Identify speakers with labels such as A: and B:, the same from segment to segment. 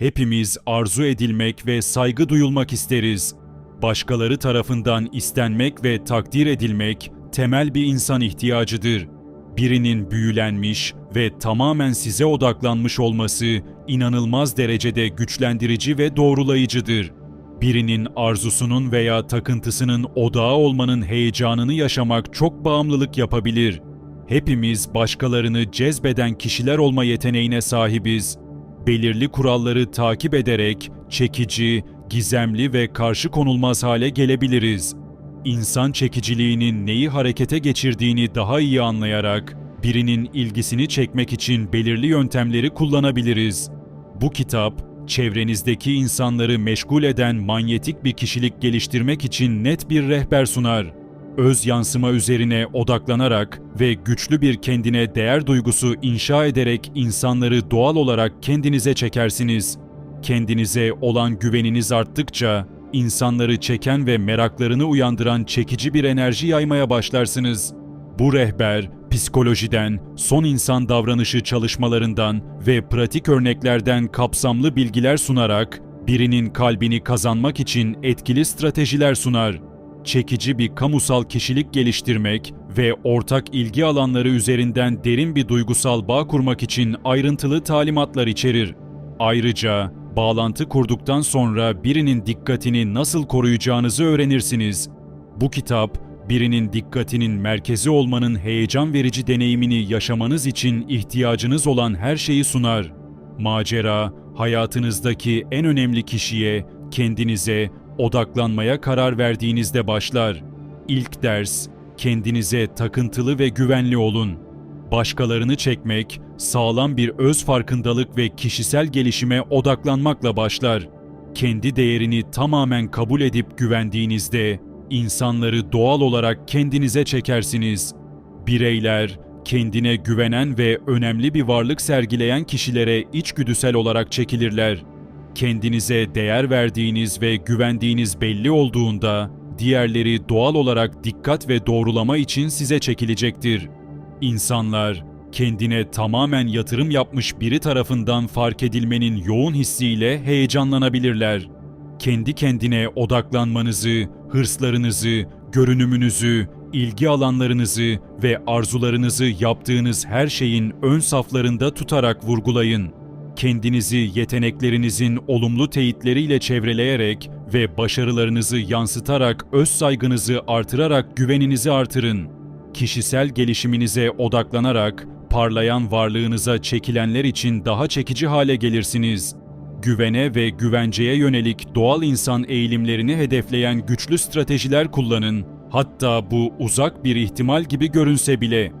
A: Hepimiz arzu edilmek ve saygı duyulmak isteriz. Başkaları tarafından istenmek ve takdir edilmek temel bir insan ihtiyacıdır. Birinin büyülenmiş ve tamamen size odaklanmış olması inanılmaz derecede güçlendirici ve doğrulayıcıdır. Birinin arzusunun veya takıntısının odağı olmanın heyecanını yaşamak çok bağımlılık yapabilir. Hepimiz başkalarını cezbeden kişiler olma yeteneğine sahibiz. Belirli kuralları takip ederek çekici, gizemli ve karşı konulmaz hale gelebiliriz. İnsan çekiciliğinin neyi harekete geçirdiğini daha iyi anlayarak birinin ilgisini çekmek için belirli yöntemleri kullanabiliriz. Bu kitap çevrenizdeki insanları meşgul eden manyetik bir kişilik geliştirmek için net bir rehber sunar. Öz yansıma üzerine odaklanarak ve güçlü bir kendine değer duygusu inşa ederek insanları doğal olarak kendinize çekersiniz. Kendinize olan güveniniz arttıkça insanları çeken ve meraklarını uyandıran çekici bir enerji yaymaya başlarsınız. Bu rehber psikolojiden, son insan davranışı çalışmalarından ve pratik örneklerden kapsamlı bilgiler sunarak birinin kalbini kazanmak için etkili stratejiler sunar. Çekici bir kamusal kişilik geliştirmek ve ortak ilgi alanları üzerinden derin bir duygusal bağ kurmak için ayrıntılı talimatlar içerir. Ayrıca bağlantı kurduktan sonra birinin dikkatini nasıl koruyacağınızı öğrenirsiniz. Bu kitap birinin dikkatinin merkezi olmanın heyecan verici deneyimini yaşamanız için ihtiyacınız olan her şeyi sunar. Macera, hayatınızdaki en önemli kişiye, kendinize odaklanmaya karar verdiğinizde başlar. İlk ders, kendinize takıntılı ve güvenli olun. Başkalarını çekmek, sağlam bir öz farkındalık ve kişisel gelişime odaklanmakla başlar. Kendi değerini tamamen kabul edip güvendiğinizde insanları doğal olarak kendinize çekersiniz. Bireyler, kendine güvenen ve önemli bir varlık sergileyen kişilere içgüdüsel olarak çekilirler. Kendinize değer verdiğiniz ve güvendiğiniz belli olduğunda, diğerleri doğal olarak dikkat ve doğrulama için size çekilecektir. İnsanlar, kendine tamamen yatırım yapmış biri tarafından fark edilmenin yoğun hissiyle heyecanlanabilirler kendi kendine odaklanmanızı, hırslarınızı, görünümünüzü, ilgi alanlarınızı ve arzularınızı yaptığınız her şeyin ön saflarında tutarak vurgulayın. Kendinizi yeteneklerinizin olumlu teyitleriyle çevreleyerek ve başarılarınızı yansıtarak öz saygınızı artırarak güveninizi artırın. Kişisel gelişiminize odaklanarak parlayan varlığınıza çekilenler için daha çekici hale gelirsiniz güvene ve güvenceye yönelik doğal insan eğilimlerini hedefleyen güçlü stratejiler kullanın. Hatta bu uzak bir ihtimal gibi görünse bile.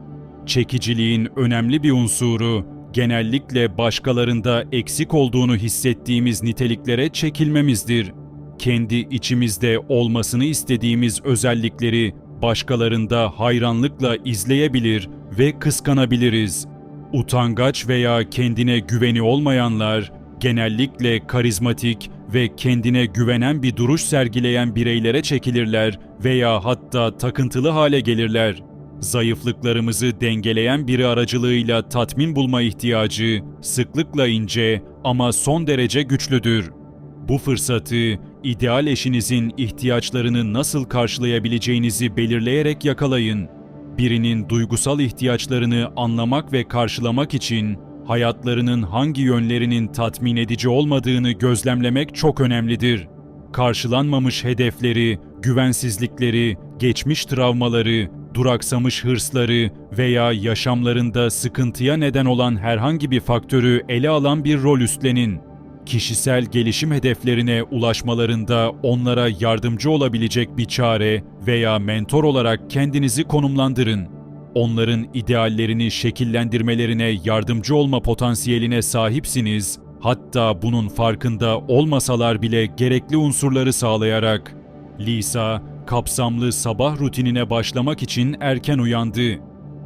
A: Çekiciliğin önemli bir unsuru genellikle başkalarında eksik olduğunu hissettiğimiz niteliklere çekilmemizdir. Kendi içimizde olmasını istediğimiz özellikleri başkalarında hayranlıkla izleyebilir ve kıskanabiliriz. Utangaç veya kendine güveni olmayanlar genellikle karizmatik ve kendine güvenen bir duruş sergileyen bireylere çekilirler veya hatta takıntılı hale gelirler. Zayıflıklarımızı dengeleyen biri aracılığıyla tatmin bulma ihtiyacı sıklıkla ince ama son derece güçlüdür. Bu fırsatı ideal eşinizin ihtiyaçlarını nasıl karşılayabileceğinizi belirleyerek yakalayın. Birinin duygusal ihtiyaçlarını anlamak ve karşılamak için hayatlarının hangi yönlerinin tatmin edici olmadığını gözlemlemek çok önemlidir. Karşılanmamış hedefleri, güvensizlikleri, geçmiş travmaları, duraksamış hırsları veya yaşamlarında sıkıntıya neden olan herhangi bir faktörü ele alan bir rol üstlenin. Kişisel gelişim hedeflerine ulaşmalarında onlara yardımcı olabilecek bir çare veya mentor olarak kendinizi konumlandırın onların ideallerini şekillendirmelerine yardımcı olma potansiyeline sahipsiniz, hatta bunun farkında olmasalar bile gerekli unsurları sağlayarak. Lisa, kapsamlı sabah rutinine başlamak için erken uyandı.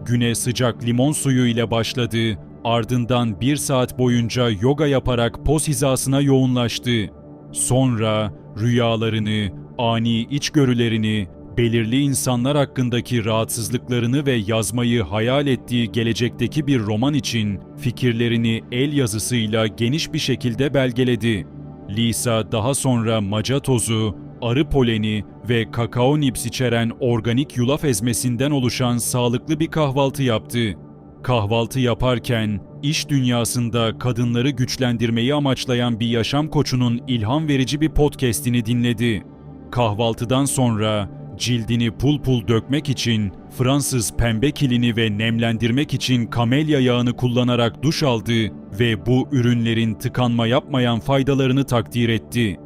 A: Güne sıcak limon suyu ile başladı, ardından bir saat boyunca yoga yaparak poz hizasına yoğunlaştı. Sonra rüyalarını, ani içgörülerini, belirli insanlar hakkındaki rahatsızlıklarını ve yazmayı hayal ettiği gelecekteki bir roman için fikirlerini el yazısıyla geniş bir şekilde belgeledi. Lisa daha sonra maca tozu, arı poleni ve kakao nips içeren organik yulaf ezmesinden oluşan sağlıklı bir kahvaltı yaptı. Kahvaltı yaparken iş dünyasında kadınları güçlendirmeyi amaçlayan bir yaşam koçunun ilham verici bir podcast'ini dinledi. Kahvaltıdan sonra cildini pul pul dökmek için Fransız pembe kilini ve nemlendirmek için kamelya yağını kullanarak duş aldı ve bu ürünlerin tıkanma yapmayan faydalarını takdir etti.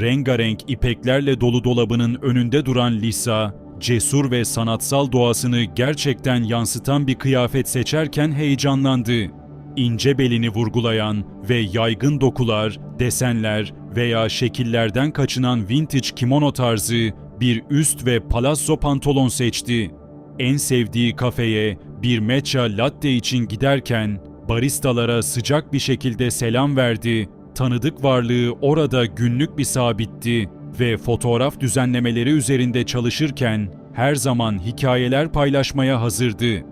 A: Rengarenk ipeklerle dolu dolabının önünde duran Lisa, cesur ve sanatsal doğasını gerçekten yansıtan bir kıyafet seçerken heyecanlandı. İnce belini vurgulayan ve yaygın dokular, desenler veya şekillerden kaçınan vintage kimono tarzı bir üst ve palazzo pantolon seçti. En sevdiği kafeye bir matcha latte için giderken baristalara sıcak bir şekilde selam verdi. Tanıdık varlığı orada günlük bir sabitti ve fotoğraf düzenlemeleri üzerinde çalışırken her zaman hikayeler paylaşmaya hazırdı.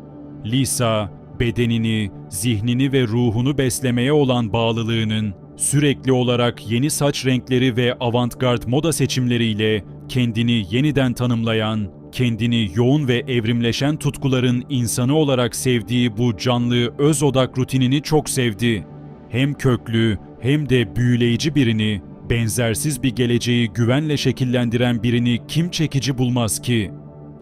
A: Lisa, bedenini, zihnini ve ruhunu beslemeye olan bağlılığının sürekli olarak yeni saç renkleri ve avantgard moda seçimleriyle kendini yeniden tanımlayan, kendini yoğun ve evrimleşen tutkuların insanı olarak sevdiği bu canlı öz odak rutinini çok sevdi. Hem köklü hem de büyüleyici birini, benzersiz bir geleceği güvenle şekillendiren birini kim çekici bulmaz ki?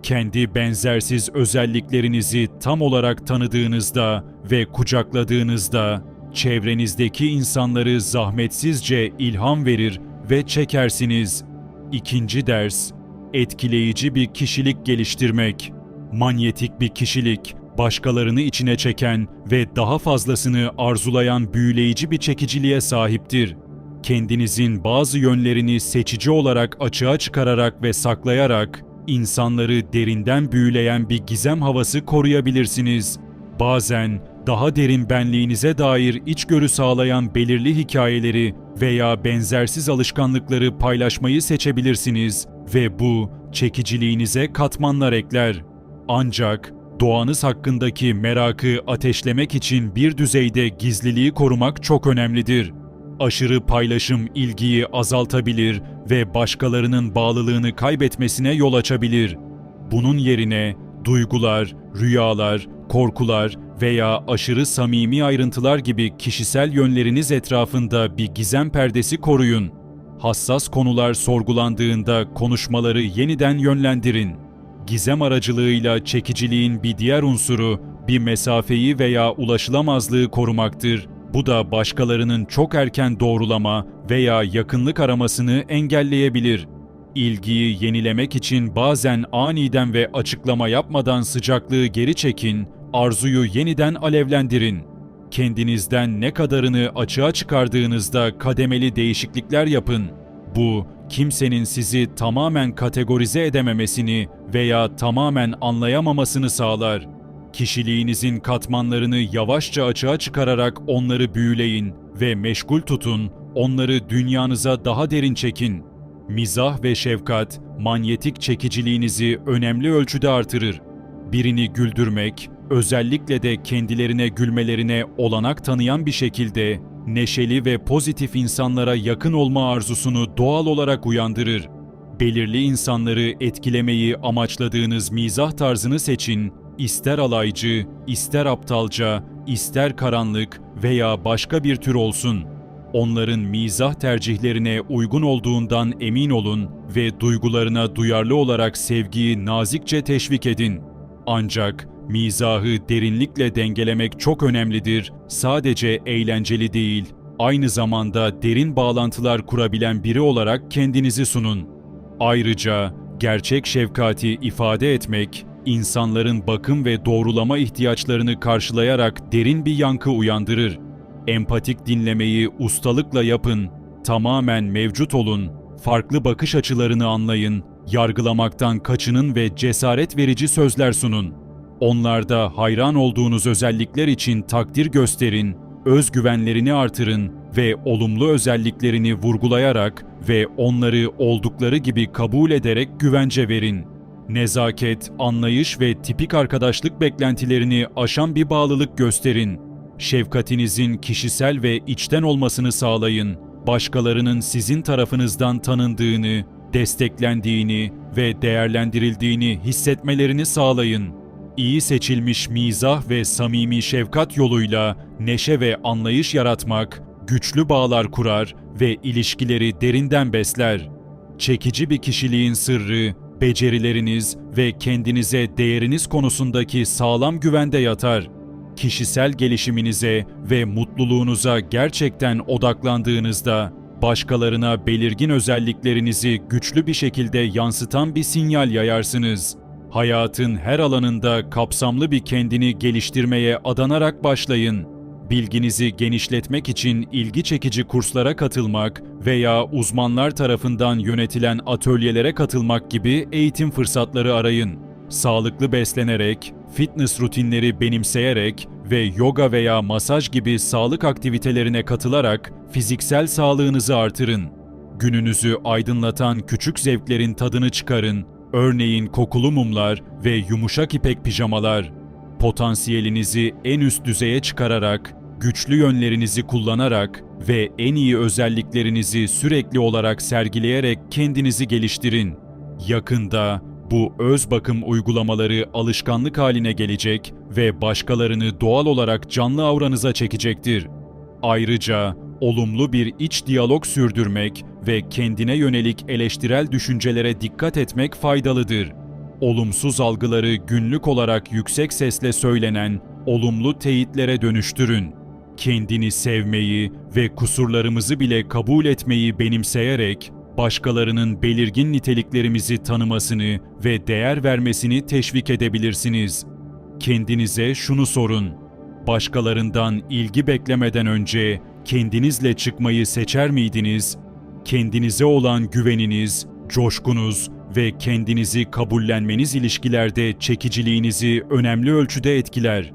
A: Kendi benzersiz özelliklerinizi tam olarak tanıdığınızda ve kucakladığınızda çevrenizdeki insanları zahmetsizce ilham verir ve çekersiniz. İkinci ders, etkileyici bir kişilik geliştirmek. Manyetik bir kişilik, başkalarını içine çeken ve daha fazlasını arzulayan büyüleyici bir çekiciliğe sahiptir. Kendinizin bazı yönlerini seçici olarak açığa çıkararak ve saklayarak insanları derinden büyüleyen bir gizem havası koruyabilirsiniz. Bazen daha derin benliğinize dair içgörü sağlayan belirli hikayeleri veya benzersiz alışkanlıkları paylaşmayı seçebilirsiniz ve bu çekiciliğinize katmanlar ekler. Ancak doğanız hakkındaki merakı ateşlemek için bir düzeyde gizliliği korumak çok önemlidir. Aşırı paylaşım ilgiyi azaltabilir ve başkalarının bağlılığını kaybetmesine yol açabilir. Bunun yerine duygular, rüyalar, korkular veya aşırı samimi ayrıntılar gibi kişisel yönleriniz etrafında bir gizem perdesi koruyun. Hassas konular sorgulandığında konuşmaları yeniden yönlendirin. Gizem aracılığıyla çekiciliğin bir diğer unsuru bir mesafeyi veya ulaşılamazlığı korumaktır. Bu da başkalarının çok erken doğrulama veya yakınlık aramasını engelleyebilir. İlgiyi yenilemek için bazen aniden ve açıklama yapmadan sıcaklığı geri çekin, arzuyu yeniden alevlendirin. Kendinizden ne kadarını açığa çıkardığınızda kademeli değişiklikler yapın. Bu, kimsenin sizi tamamen kategorize edememesini veya tamamen anlayamamasını sağlar. Kişiliğinizin katmanlarını yavaşça açığa çıkararak onları büyüleyin ve meşgul tutun, onları dünyanıza daha derin çekin. Mizah ve şefkat, manyetik çekiciliğinizi önemli ölçüde artırır. Birini güldürmek, özellikle de kendilerine gülmelerine olanak tanıyan bir şekilde neşeli ve pozitif insanlara yakın olma arzusunu doğal olarak uyandırır. Belirli insanları etkilemeyi amaçladığınız mizah tarzını seçin. İster alaycı, ister aptalca, ister karanlık veya başka bir tür olsun. Onların mizah tercihlerine uygun olduğundan emin olun ve duygularına duyarlı olarak sevgiyi nazikçe teşvik edin. Ancak Mizahı derinlikle dengelemek çok önemlidir. Sadece eğlenceli değil, aynı zamanda derin bağlantılar kurabilen biri olarak kendinizi sunun. Ayrıca gerçek şefkati ifade etmek, insanların bakım ve doğrulama ihtiyaçlarını karşılayarak derin bir yankı uyandırır. Empatik dinlemeyi ustalıkla yapın, tamamen mevcut olun, farklı bakış açılarını anlayın, yargılamaktan kaçının ve cesaret verici sözler sunun. Onlarda hayran olduğunuz özellikler için takdir gösterin, özgüvenlerini artırın ve olumlu özelliklerini vurgulayarak ve onları oldukları gibi kabul ederek güvence verin. Nezaket, anlayış ve tipik arkadaşlık beklentilerini aşan bir bağlılık gösterin. Şefkatinizin kişisel ve içten olmasını sağlayın. Başkalarının sizin tarafınızdan tanındığını, desteklendiğini ve değerlendirildiğini hissetmelerini sağlayın. İyi seçilmiş mizah ve samimi şefkat yoluyla neşe ve anlayış yaratmak, güçlü bağlar kurar ve ilişkileri derinden besler. Çekici bir kişiliğin sırrı, becerileriniz ve kendinize değeriniz konusundaki sağlam güvende yatar. Kişisel gelişiminize ve mutluluğunuza gerçekten odaklandığınızda başkalarına belirgin özelliklerinizi güçlü bir şekilde yansıtan bir sinyal yayarsınız. Hayatın her alanında kapsamlı bir kendini geliştirmeye adanarak başlayın. Bilginizi genişletmek için ilgi çekici kurslara katılmak veya uzmanlar tarafından yönetilen atölyelere katılmak gibi eğitim fırsatları arayın. Sağlıklı beslenerek, fitness rutinleri benimseyerek ve yoga veya masaj gibi sağlık aktivitelerine katılarak fiziksel sağlığınızı artırın. Gününüzü aydınlatan küçük zevklerin tadını çıkarın. Örneğin kokulu mumlar ve yumuşak ipek pijamalar. Potansiyelinizi en üst düzeye çıkararak, güçlü yönlerinizi kullanarak ve en iyi özelliklerinizi sürekli olarak sergileyerek kendinizi geliştirin. Yakında bu öz bakım uygulamaları alışkanlık haline gelecek ve başkalarını doğal olarak canlı avranıza çekecektir. Ayrıca olumlu bir iç diyalog sürdürmek ve kendine yönelik eleştirel düşüncelere dikkat etmek faydalıdır. Olumsuz algıları günlük olarak yüksek sesle söylenen olumlu teyitlere dönüştürün. Kendini sevmeyi ve kusurlarımızı bile kabul etmeyi benimseyerek başkalarının belirgin niteliklerimizi tanımasını ve değer vermesini teşvik edebilirsiniz. Kendinize şunu sorun. Başkalarından ilgi beklemeden önce kendinizle çıkmayı seçer miydiniz? Kendinize olan güveniniz, coşkunuz ve kendinizi kabullenmeniz ilişkilerde çekiciliğinizi önemli ölçüde etkiler.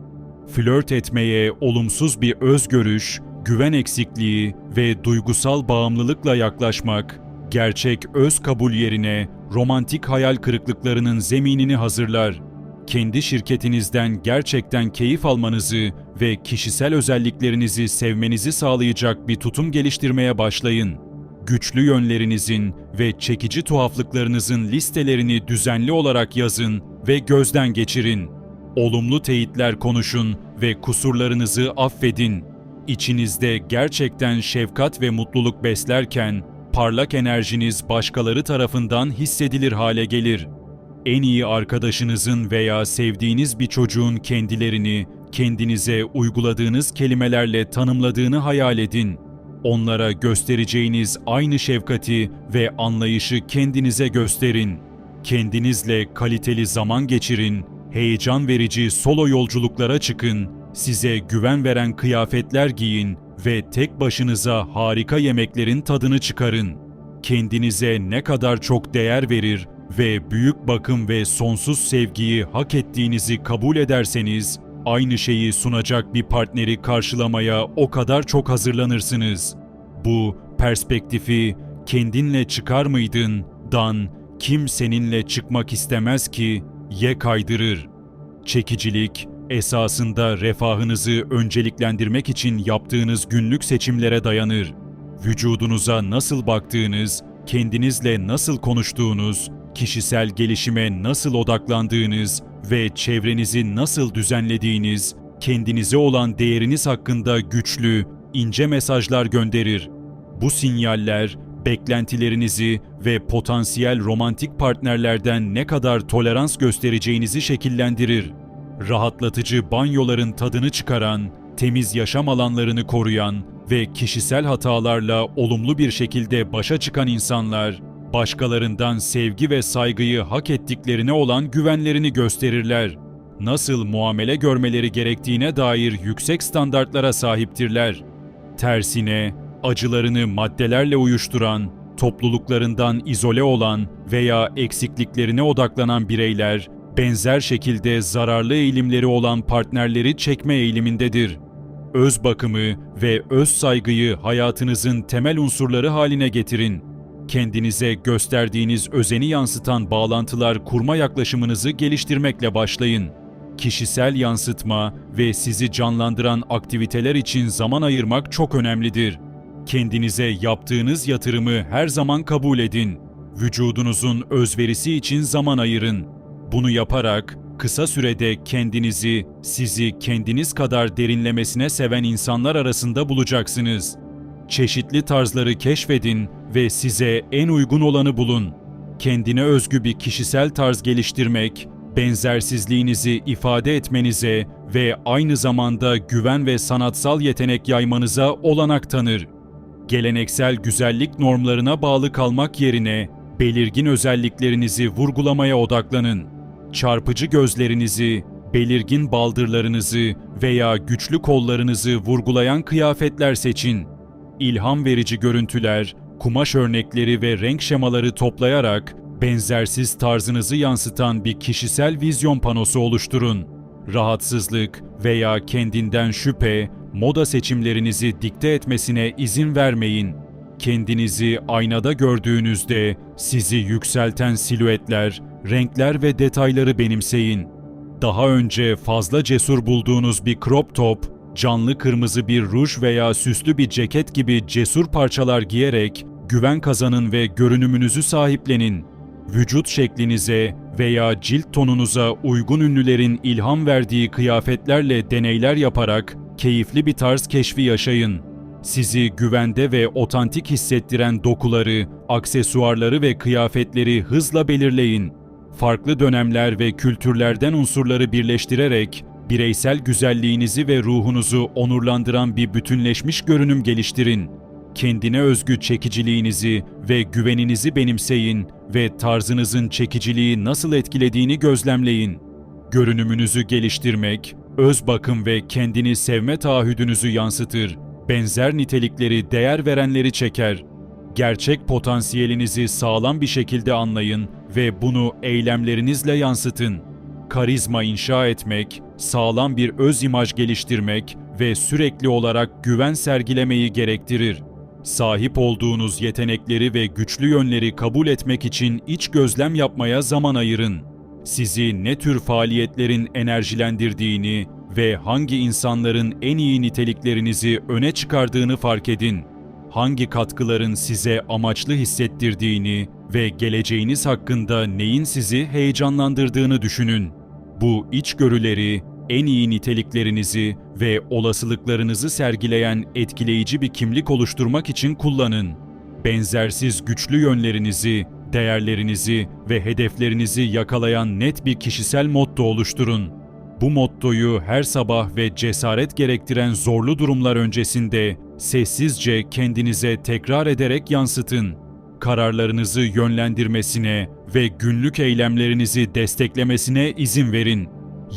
A: Flört etmeye olumsuz bir özgörüş, güven eksikliği ve duygusal bağımlılıkla yaklaşmak, gerçek öz kabul yerine romantik hayal kırıklıklarının zeminini hazırlar. Kendi şirketinizden gerçekten keyif almanızı ve kişisel özelliklerinizi sevmenizi sağlayacak bir tutum geliştirmeye başlayın. Güçlü yönlerinizin ve çekici tuhaflıklarınızın listelerini düzenli olarak yazın ve gözden geçirin. Olumlu teyitler konuşun ve kusurlarınızı affedin. İçinizde gerçekten şefkat ve mutluluk beslerken parlak enerjiniz başkaları tarafından hissedilir hale gelir. En iyi arkadaşınızın veya sevdiğiniz bir çocuğun kendilerini kendinize uyguladığınız kelimelerle tanımladığını hayal edin. Onlara göstereceğiniz aynı şefkati ve anlayışı kendinize gösterin. Kendinizle kaliteli zaman geçirin, heyecan verici solo yolculuklara çıkın, size güven veren kıyafetler giyin ve tek başınıza harika yemeklerin tadını çıkarın. Kendinize ne kadar çok değer verir ve büyük bakım ve sonsuz sevgiyi hak ettiğinizi kabul ederseniz, aynı şeyi sunacak bir partneri karşılamaya o kadar çok hazırlanırsınız. Bu perspektifi kendinle çıkar mıydın dan kim seninle çıkmak istemez ki ye kaydırır. Çekicilik esasında refahınızı önceliklendirmek için yaptığınız günlük seçimlere dayanır. Vücudunuza nasıl baktığınız, kendinizle nasıl konuştuğunuz, kişisel gelişime nasıl odaklandığınız ve çevrenizi nasıl düzenlediğiniz, kendinize olan değeriniz hakkında güçlü, ince mesajlar gönderir. Bu sinyaller beklentilerinizi ve potansiyel romantik partnerlerden ne kadar tolerans göstereceğinizi şekillendirir. Rahatlatıcı banyoların tadını çıkaran, temiz yaşam alanlarını koruyan ve kişisel hatalarla olumlu bir şekilde başa çıkan insanlar, başkalarından sevgi ve saygıyı hak ettiklerine olan güvenlerini gösterirler. Nasıl muamele görmeleri gerektiğine dair yüksek standartlara sahiptirler. Tersine, acılarını maddelerle uyuşturan, topluluklarından izole olan veya eksikliklerine odaklanan bireyler, benzer şekilde zararlı eğilimleri olan partnerleri çekme eğilimindedir. Öz bakımı ve öz saygıyı hayatınızın temel unsurları haline getirin. Kendinize gösterdiğiniz özeni yansıtan bağlantılar kurma yaklaşımınızı geliştirmekle başlayın. Kişisel yansıtma ve sizi canlandıran aktiviteler için zaman ayırmak çok önemlidir. Kendinize yaptığınız yatırımı her zaman kabul edin. Vücudunuzun özverisi için zaman ayırın. Bunu yaparak kısa sürede kendinizi, sizi kendiniz kadar derinlemesine seven insanlar arasında bulacaksınız. Çeşitli tarzları keşfedin ve size en uygun olanı bulun. Kendine özgü bir kişisel tarz geliştirmek, benzersizliğinizi ifade etmenize ve aynı zamanda güven ve sanatsal yetenek yaymanıza olanak tanır. Geleneksel güzellik normlarına bağlı kalmak yerine belirgin özelliklerinizi vurgulamaya odaklanın. Çarpıcı gözlerinizi, belirgin baldırlarınızı veya güçlü kollarınızı vurgulayan kıyafetler seçin. İlham verici görüntüler, kumaş örnekleri ve renk şemaları toplayarak benzersiz tarzınızı yansıtan bir kişisel vizyon panosu oluşturun. Rahatsızlık veya kendinden şüphe, moda seçimlerinizi dikte etmesine izin vermeyin. Kendinizi aynada gördüğünüzde sizi yükselten silüetler, renkler ve detayları benimseyin. Daha önce fazla cesur bulduğunuz bir crop top, canlı kırmızı bir ruj veya süslü bir ceket gibi cesur parçalar giyerek güven kazanın ve görünümünüzü sahiplenin. Vücut şeklinize veya cilt tonunuza uygun ünlülerin ilham verdiği kıyafetlerle deneyler yaparak keyifli bir tarz keşfi yaşayın. Sizi güvende ve otantik hissettiren dokuları, aksesuarları ve kıyafetleri hızla belirleyin. Farklı dönemler ve kültürlerden unsurları birleştirerek bireysel güzelliğinizi ve ruhunuzu onurlandıran bir bütünleşmiş görünüm geliştirin. Kendine özgü çekiciliğinizi ve güveninizi benimseyin ve tarzınızın çekiciliği nasıl etkilediğini gözlemleyin. Görünümünüzü geliştirmek, öz bakım ve kendini sevme taahhüdünüzü yansıtır. Benzer nitelikleri değer verenleri çeker. Gerçek potansiyelinizi sağlam bir şekilde anlayın ve bunu eylemlerinizle yansıtın. Karizma inşa etmek, sağlam bir öz imaj geliştirmek ve sürekli olarak güven sergilemeyi gerektirir. Sahip olduğunuz yetenekleri ve güçlü yönleri kabul etmek için iç gözlem yapmaya zaman ayırın. Sizi ne tür faaliyetlerin enerjilendirdiğini ve hangi insanların en iyi niteliklerinizi öne çıkardığını fark edin. Hangi katkıların size amaçlı hissettirdiğini ve geleceğiniz hakkında neyin sizi heyecanlandırdığını düşünün. Bu içgörüleri, en iyi niteliklerinizi ve olasılıklarınızı sergileyen etkileyici bir kimlik oluşturmak için kullanın. Benzersiz güçlü yönlerinizi, değerlerinizi ve hedeflerinizi yakalayan net bir kişisel motto oluşturun. Bu mottoyu her sabah ve cesaret gerektiren zorlu durumlar öncesinde sessizce kendinize tekrar ederek yansıtın. Kararlarınızı yönlendirmesine ve günlük eylemlerinizi desteklemesine izin verin.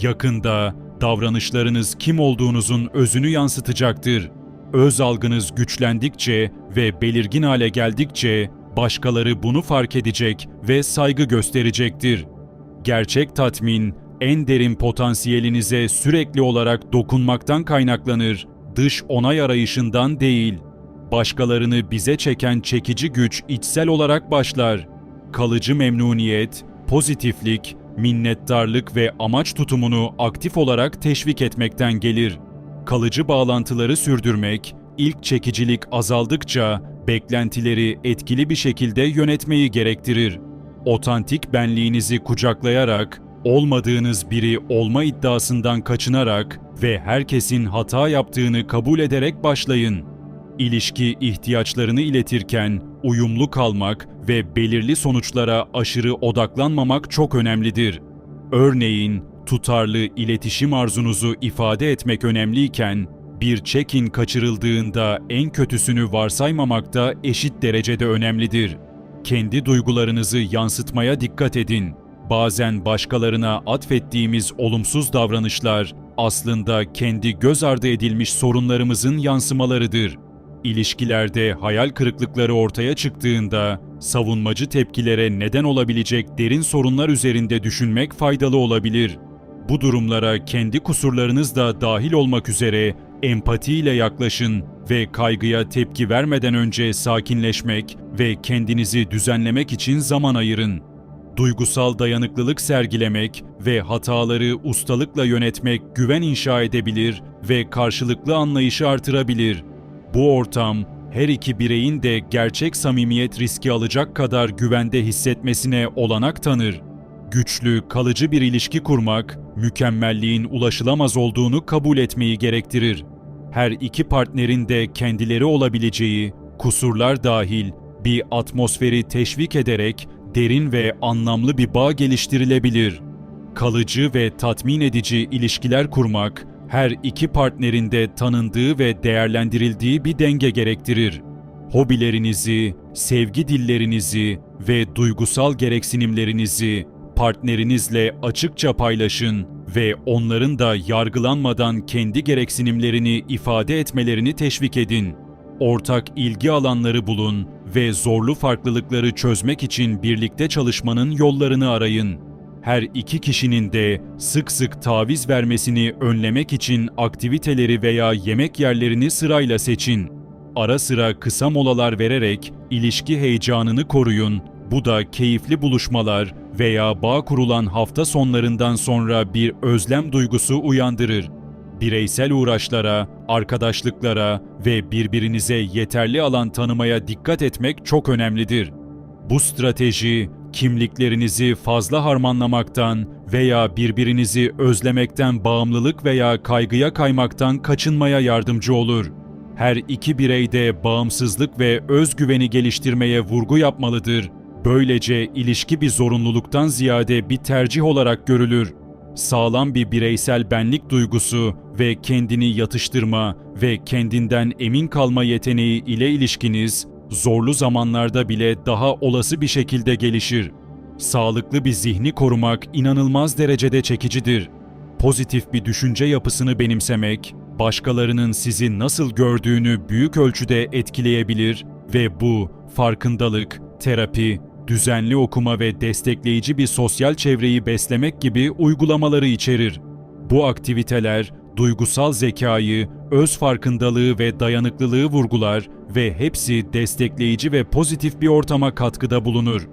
A: Yakında davranışlarınız kim olduğunuzun özünü yansıtacaktır. Öz algınız güçlendikçe ve belirgin hale geldikçe başkaları bunu fark edecek ve saygı gösterecektir. Gerçek tatmin en derin potansiyelinize sürekli olarak dokunmaktan kaynaklanır, dış onay arayışından değil. Başkalarını bize çeken çekici güç içsel olarak başlar. Kalıcı memnuniyet, pozitiflik, minnettarlık ve amaç tutumunu aktif olarak teşvik etmekten gelir. Kalıcı bağlantıları sürdürmek, ilk çekicilik azaldıkça beklentileri etkili bir şekilde yönetmeyi gerektirir. Otantik benliğinizi kucaklayarak, olmadığınız biri olma iddiasından kaçınarak ve herkesin hata yaptığını kabul ederek başlayın. İlişki ihtiyaçlarını iletirken uyumlu kalmak ve belirli sonuçlara aşırı odaklanmamak çok önemlidir. Örneğin, tutarlı iletişim arzunuzu ifade etmek önemliyken, bir check-in kaçırıldığında en kötüsünü varsaymamak da eşit derecede önemlidir. Kendi duygularınızı yansıtmaya dikkat edin. Bazen başkalarına atfettiğimiz olumsuz davranışlar aslında kendi göz ardı edilmiş sorunlarımızın yansımalarıdır. İlişkilerde hayal kırıklıkları ortaya çıktığında savunmacı tepkilere neden olabilecek derin sorunlar üzerinde düşünmek faydalı olabilir. Bu durumlara kendi kusurlarınız da dahil olmak üzere Empatiyle yaklaşın ve kaygıya tepki vermeden önce sakinleşmek ve kendinizi düzenlemek için zaman ayırın. Duygusal dayanıklılık sergilemek ve hataları ustalıkla yönetmek güven inşa edebilir ve karşılıklı anlayışı artırabilir. Bu ortam her iki bireyin de gerçek samimiyet riski alacak kadar güvende hissetmesine olanak tanır. Güçlü, kalıcı bir ilişki kurmak, mükemmelliğin ulaşılamaz olduğunu kabul etmeyi gerektirir. Her iki partnerin de kendileri olabileceği, kusurlar dahil bir atmosferi teşvik ederek derin ve anlamlı bir bağ geliştirilebilir. Kalıcı ve tatmin edici ilişkiler kurmak, her iki partnerin de tanındığı ve değerlendirildiği bir denge gerektirir. Hobilerinizi, sevgi dillerinizi ve duygusal gereksinimlerinizi partnerinizle açıkça paylaşın ve onların da yargılanmadan kendi gereksinimlerini ifade etmelerini teşvik edin. Ortak ilgi alanları bulun ve zorlu farklılıkları çözmek için birlikte çalışmanın yollarını arayın. Her iki kişinin de sık sık taviz vermesini önlemek için aktiviteleri veya yemek yerlerini sırayla seçin. Ara sıra kısa molalar vererek ilişki heyecanını koruyun. Bu da keyifli buluşmalar veya bağ kurulan hafta sonlarından sonra bir özlem duygusu uyandırır. Bireysel uğraşlara, arkadaşlıklara ve birbirinize yeterli alan tanımaya dikkat etmek çok önemlidir. Bu strateji kimliklerinizi fazla harmanlamaktan veya birbirinizi özlemekten bağımlılık veya kaygıya kaymaktan kaçınmaya yardımcı olur. Her iki birey de bağımsızlık ve özgüveni geliştirmeye vurgu yapmalıdır. Böylece ilişki bir zorunluluktan ziyade bir tercih olarak görülür. Sağlam bir bireysel benlik duygusu ve kendini yatıştırma ve kendinden emin kalma yeteneği ile ilişkiniz zorlu zamanlarda bile daha olası bir şekilde gelişir. Sağlıklı bir zihni korumak inanılmaz derecede çekicidir. Pozitif bir düşünce yapısını benimsemek, başkalarının sizi nasıl gördüğünü büyük ölçüde etkileyebilir ve bu farkındalık, terapi, düzenli okuma ve destekleyici bir sosyal çevreyi beslemek gibi uygulamaları içerir. Bu aktiviteler duygusal zekayı, öz farkındalığı ve dayanıklılığı vurgular ve hepsi destekleyici ve pozitif bir ortama katkıda bulunur.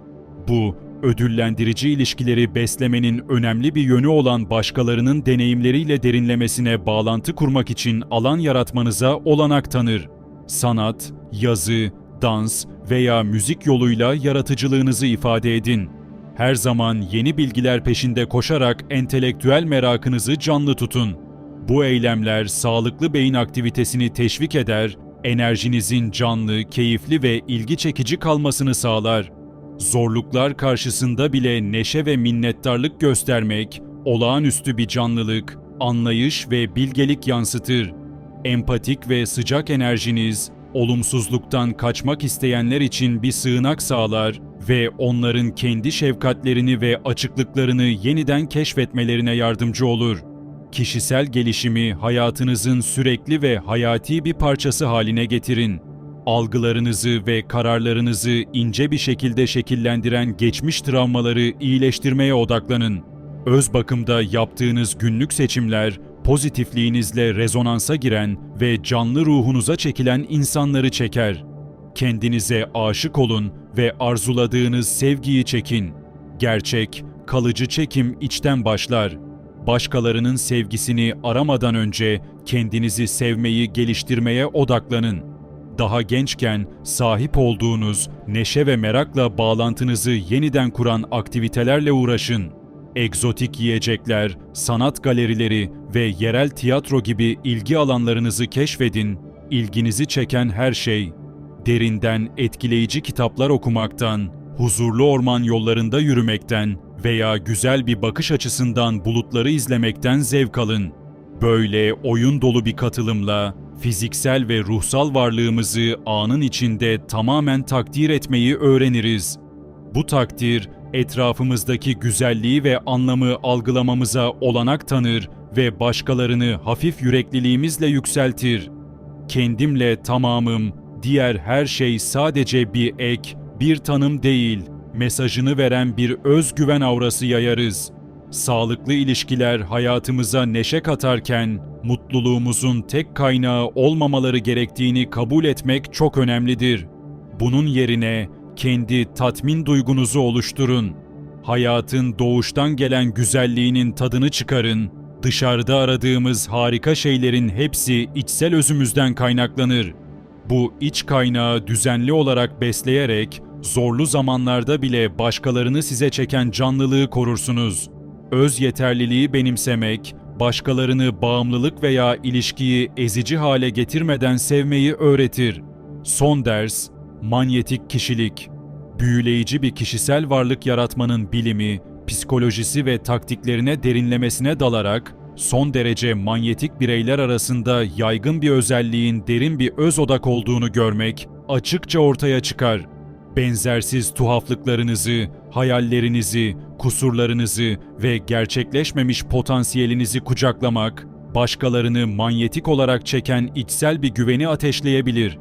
A: Bu, ödüllendirici ilişkileri beslemenin önemli bir yönü olan başkalarının deneyimleriyle derinlemesine bağlantı kurmak için alan yaratmanıza olanak tanır. Sanat, yazı, dans veya müzik yoluyla yaratıcılığınızı ifade edin. Her zaman yeni bilgiler peşinde koşarak entelektüel merakınızı canlı tutun. Bu eylemler sağlıklı beyin aktivitesini teşvik eder, enerjinizin canlı, keyifli ve ilgi çekici kalmasını sağlar. Zorluklar karşısında bile neşe ve minnettarlık göstermek, olağanüstü bir canlılık, anlayış ve bilgelik yansıtır. Empatik ve sıcak enerjiniz, olumsuzluktan kaçmak isteyenler için bir sığınak sağlar ve onların kendi şefkatlerini ve açıklıklarını yeniden keşfetmelerine yardımcı olur. Kişisel gelişimi hayatınızın sürekli ve hayati bir parçası haline getirin. Algılarınızı ve kararlarınızı ince bir şekilde şekillendiren geçmiş travmaları iyileştirmeye odaklanın. Öz bakımda yaptığınız günlük seçimler pozitifliğinizle rezonansa giren ve canlı ruhunuza çekilen insanları çeker. Kendinize aşık olun ve arzuladığınız sevgiyi çekin. Gerçek, kalıcı çekim içten başlar. Başkalarının sevgisini aramadan önce kendinizi sevmeyi geliştirmeye odaklanın. Daha gençken sahip olduğunuz neşe ve merakla bağlantınızı yeniden kuran aktivitelerle uğraşın. Egzotik yiyecekler, sanat galerileri ve yerel tiyatro gibi ilgi alanlarınızı keşfedin. İlginizi çeken her şey, derinden etkileyici kitaplar okumaktan, huzurlu orman yollarında yürümekten veya güzel bir bakış açısından bulutları izlemekten zevk alın. Böyle oyun dolu bir katılımla fiziksel ve ruhsal varlığımızı anın içinde tamamen takdir etmeyi öğreniriz. Bu takdir etrafımızdaki güzelliği ve anlamı algılamamıza olanak tanır ve başkalarını hafif yürekliliğimizle yükseltir. Kendimle tamamım, diğer her şey sadece bir ek, bir tanım değil, mesajını veren bir özgüven aurası yayarız. Sağlıklı ilişkiler hayatımıza neşe katarken, mutluluğumuzun tek kaynağı olmamaları gerektiğini kabul etmek çok önemlidir. Bunun yerine kendi tatmin duygunuzu oluşturun. Hayatın doğuştan gelen güzelliğinin tadını çıkarın. Dışarıda aradığımız harika şeylerin hepsi içsel özümüzden kaynaklanır. Bu iç kaynağı düzenli olarak besleyerek zorlu zamanlarda bile başkalarını size çeken canlılığı korursunuz. Öz yeterliliği benimsemek, başkalarını bağımlılık veya ilişkiyi ezici hale getirmeden sevmeyi öğretir. Son ders, manyetik kişilik. Büyüleyici bir kişisel varlık yaratmanın bilimi, psikolojisi ve taktiklerine derinlemesine dalarak son derece manyetik bireyler arasında yaygın bir özelliğin derin bir öz odak olduğunu görmek açıkça ortaya çıkar. Benzersiz tuhaflıklarınızı, hayallerinizi, kusurlarınızı ve gerçekleşmemiş potansiyelinizi kucaklamak, başkalarını manyetik olarak çeken içsel bir güveni ateşleyebilir.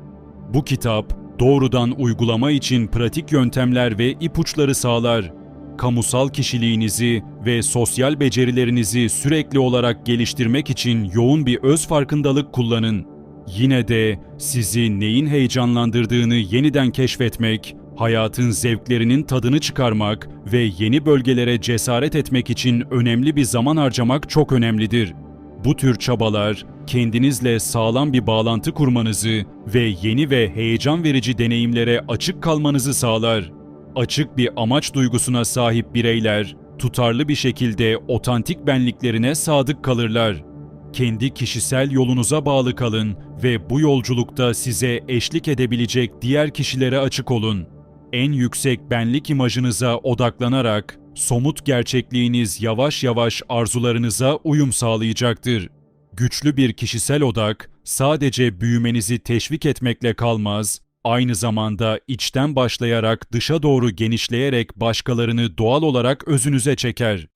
A: Bu kitap, doğrudan uygulama için pratik yöntemler ve ipuçları sağlar. Kamusal kişiliğinizi ve sosyal becerilerinizi sürekli olarak geliştirmek için yoğun bir öz farkındalık kullanın. Yine de sizi neyin heyecanlandırdığını yeniden keşfetmek, hayatın zevklerinin tadını çıkarmak ve yeni bölgelere cesaret etmek için önemli bir zaman harcamak çok önemlidir. Bu tür çabalar kendinizle sağlam bir bağlantı kurmanızı ve yeni ve heyecan verici deneyimlere açık kalmanızı sağlar. Açık bir amaç duygusuna sahip bireyler tutarlı bir şekilde otantik benliklerine sadık kalırlar. Kendi kişisel yolunuza bağlı kalın ve bu yolculukta size eşlik edebilecek diğer kişilere açık olun. En yüksek benlik imajınıza odaklanarak somut gerçekliğiniz yavaş yavaş arzularınıza uyum sağlayacaktır. Güçlü bir kişisel odak sadece büyümenizi teşvik etmekle kalmaz, aynı zamanda içten başlayarak dışa doğru genişleyerek başkalarını doğal olarak özünüze çeker.